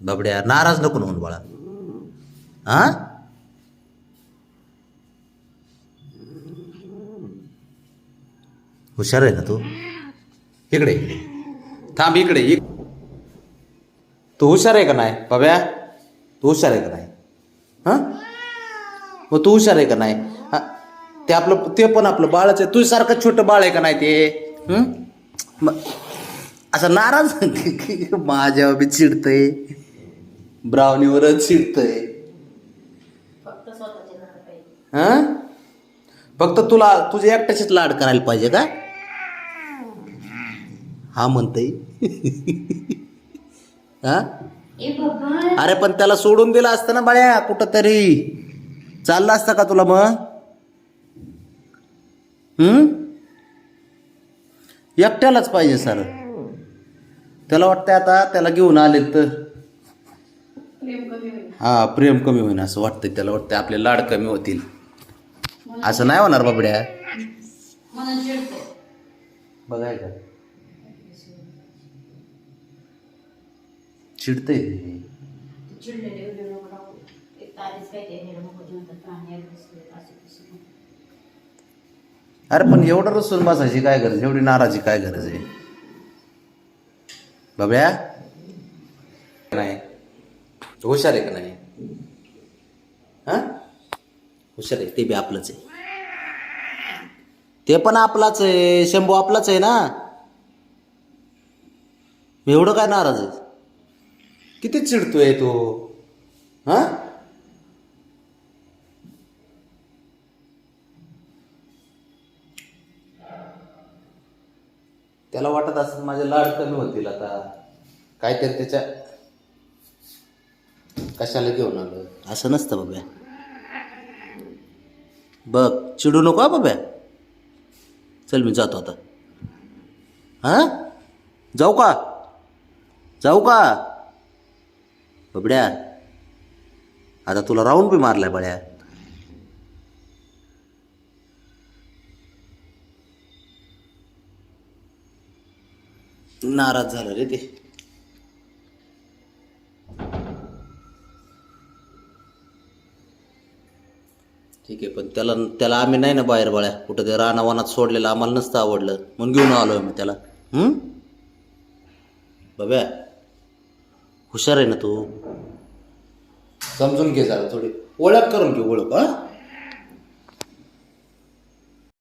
बाबड्या नाराज नको होऊन बाळा. हा? हुशार आहे ना तू? इकडे इकडे. थांब इकडे इक तू हुशार आहे का नाही बाब्या? तू हुशार आहे का नाही? हां? मग तू हुशार आहे का नाही? हा ते आपलं ते पण आपलं बाळच आहे. तुझ्यासारखं छोटं बाळ आहे का नाही ते? मग असं नाराज माझ्या बी चिडतंय. ब्राउनीवरच चिडतंय. फक्त हां? तुला तुझे एकट्याचेच लाड करायला पाहिजे का? हा म्हणतंय. हा? अरे पण त्याला सोडून दिलं असतं ना बाळ्या कुठं तरी चाललं असतं का तुला मग? हम्म एकट्यालाच पाहिजे सर. त्याला वाटतंय आता त्याला घेऊन आले तर. हा प्रेम कमी होईन असं वाटतंय त्याला वाटतंय आपले लाड कमी होतील. असं नाही होणार बाबड्या बघाय का चिडतंय अरे पण एवढं रसून बसायची काय गरज एवढी नाराजी काय गरज आहे? बाब्या? नाही. हुशार आहे का नाही? हा? हुशार आहे ते बी आपलंच आहे. ते पण आपलाच आहे शंभू आपलाच आहे ना? मी एवढं काय नाराज आहे? किती चिडतोय तो? हा? त्याला वाटत असत माझे लाड कमी होतील आता. काहीतरी त्याच्या कशाला घेऊन आलो असं नसतं बाब्या. बघ चिडू नको हा बाब्या. चल मी जातो आता. हा? जाऊ का? जाऊ का? बबड्या आता तुला राऊंड बी मारलाय बळ्या. नाराज झालं रे ते. ठीक आहे पण त्याला त्याला आम्ही नाही ना बाहेर बाळ्या. कुठं ते रानावानात सोडलेलं आम्हाला नसतं आवडलं. म्हणून घेऊन आलो आहे मी त्याला. बघ्या बाब्या हुशार आहे ना तू? समजून घे जरा थोडी. ओळख करून घे ओळख हा?